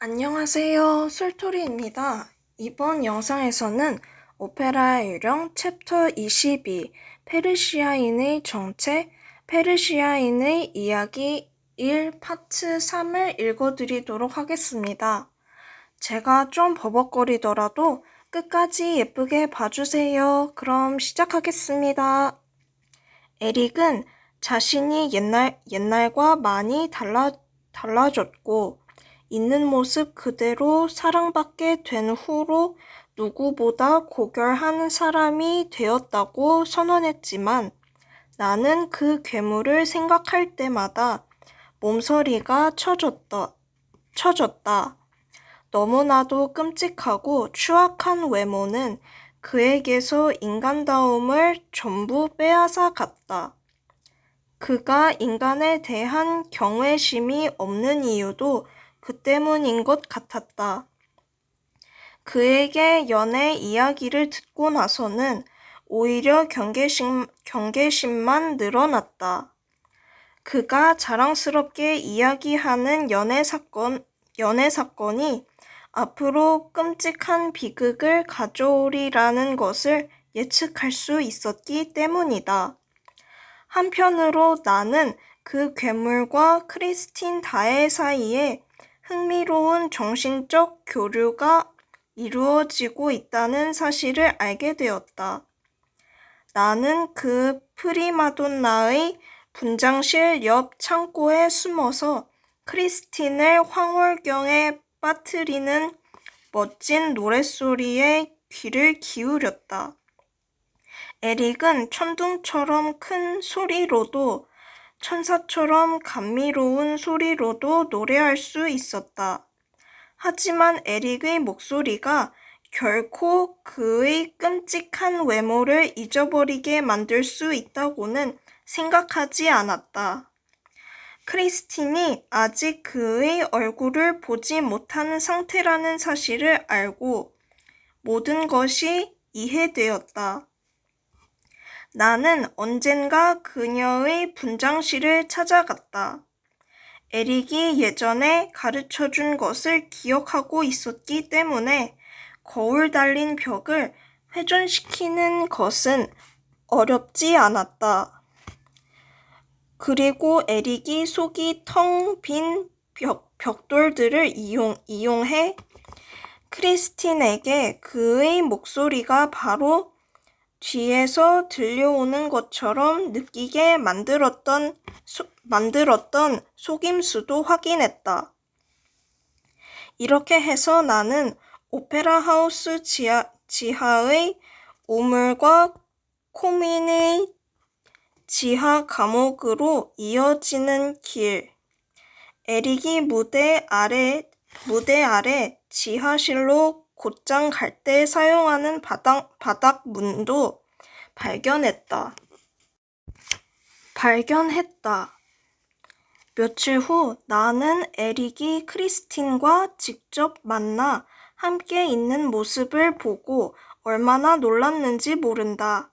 안녕하세요. 술토리입니다. 이번 영상에서는 오페라의 유령 챕터 22 페르시아인의 정체, 페르시아인의 이야기 1 파트 3을 읽어드리도록 하겠습니다. 제가 좀 버벅거리더라도 끝까지 예쁘게 봐주세요. 그럼 시작하겠습니다. 에릭은 자신이 옛날, 옛날과 많이 달라, 달라졌고, 있는 모습 그대로 사랑받게 된 후로 누구보다 고결한 사람이 되었다고 선언했지만 나는 그 괴물을 생각할 때마다 몸서리가 쳐졌다. 쳐졌다. 너무나도 끔찍하고 추악한 외모는 그에게서 인간다움을 전부 빼앗아 갔다. 그가 인간에 대한 경외심이 없는 이유도 그 때문인 것 같았다. 그에게 연애 이야기를 듣고 나서는 오히려 경계심, 경계심만 늘어났다. 그가 자랑스럽게 이야기하는 연애 사건, 연애 사건이 앞으로 끔찍한 비극을 가져오리라는 것을 예측할 수 있었기 때문이다. 한편으로 나는 그 괴물과 크리스틴 다의 사이에 흥미로운 정신적 교류가 이루어지고 있다는 사실을 알게 되었다. 나는 그 프리마돈나의 분장실 옆 창고에 숨어서 크리스틴을 황홀경에 빠뜨리는 멋진 노랫소리에 귀를 기울였다. 에릭은 천둥처럼 큰 소리로도 천사처럼 감미로운 소리로도 노래할 수 있었다. 하지만 에릭의 목소리가 결코 그의 끔찍한 외모를 잊어버리게 만들 수 있다고는 생각하지 않았다. 크리스틴이 아직 그의 얼굴을 보지 못하는 상태라는 사실을 알고 모든 것이 이해되었다. 나는 언젠가 그녀의 분장실을 찾아갔다. 에릭이 예전에 가르쳐 준 것을 기억하고 있었기 때문에 거울 달린 벽을 회전시키는 것은 어렵지 않았다. 그리고 에릭이 속이 텅 빈 벽, 벽돌들을 이용, 이용해 크리스틴에게 그의 목소리가 바로 뒤에서 들려오는 것처럼 느끼게 만들었던, 소, 만들었던 속임수도 확인했다. 이렇게 해서 나는 오페라 하우스 지하, 지하의 우물과 코민의 지하 감옥으로 이어지는 길, 에릭이 무대 아래, 무대 아래 지하실로 곧장 갈 때 사용하는 바닥, 바닥 문도 발견했다. 발견했다. 며칠 후 나는 에릭이 크리스틴과 직접 만나 함께 있는 모습을 보고 얼마나 놀랐는지 모른다.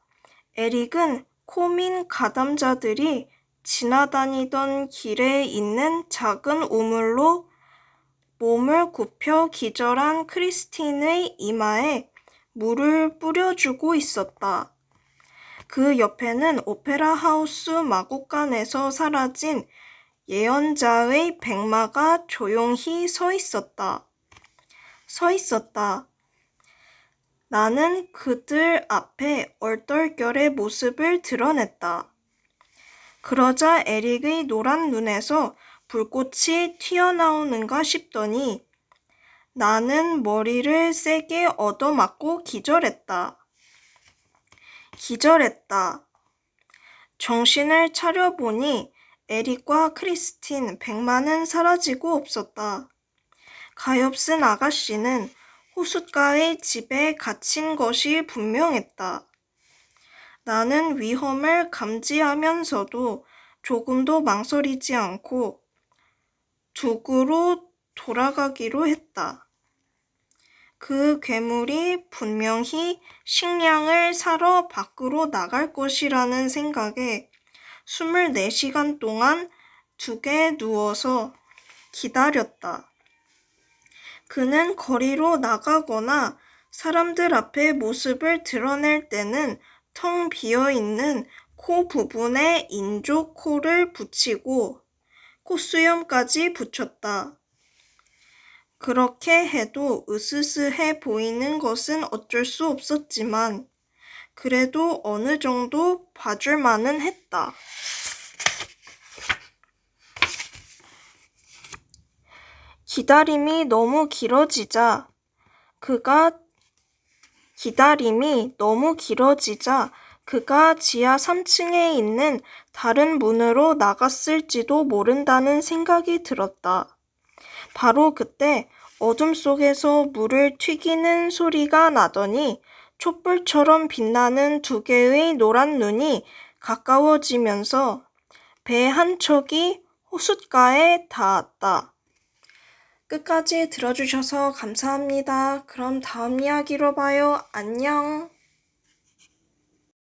에릭은 코민 가담자들이 지나다니던 길에 있는 작은 우물로 몸을 굽혀 기절한 크리스틴의 이마에 물을 뿌려주고 있었다. 그 옆에는 오페라 하우스 마곡간에서 사라진 예언자의 백마가 조용히 서 있었다. 서 있었다. 나는 그들 앞에 얼떨결에 모습을 드러냈다. 그러자 에릭의 노란 눈에서 불꽃이 튀어나오는가 싶더니 나는 머리를 세게 얻어맞고 기절했다. 기절했다. 정신을 차려보니 에릭과 크리스틴 백만은 사라지고 없었다. 가엾은 아가씨는 호숫가의 집에 갇힌 것이 분명했다. 나는 위험을 감지하면서도 조금도 망설이지 않고 북으로 돌아가기로 했다. 그 괴물이 분명히 식량을 사러 밖으로 나갈 것이라는 생각에 24시간 동안 두개 누워서 기다렸다. 그는 거리로 나가거나 사람들 앞에 모습을 드러낼 때는 텅 비어 있는 코 부분에 인조 코를 붙이고 콧수염까지 붙였다. 그렇게 해도 으스스해 보이는 것은 어쩔 수 없었지만 그래도 어느 정도 봐줄 만은 했다. 기다림이 너무 길어지자 그가 기다림이 너무 길어지자 그가 지하 3층에 있는 다른 문으로 나갔을지도 모른다는 생각이 들었다. 바로 그때 어둠 속에서 물을 튀기는 소리가 나더니 촛불처럼 빛나는 두 개의 노란 눈이 가까워지면서 배 한 척이 호숫가에 닿았다. 끝까지 들어주셔서 감사합니다. 그럼 다음 이야기로 봐요. 안녕.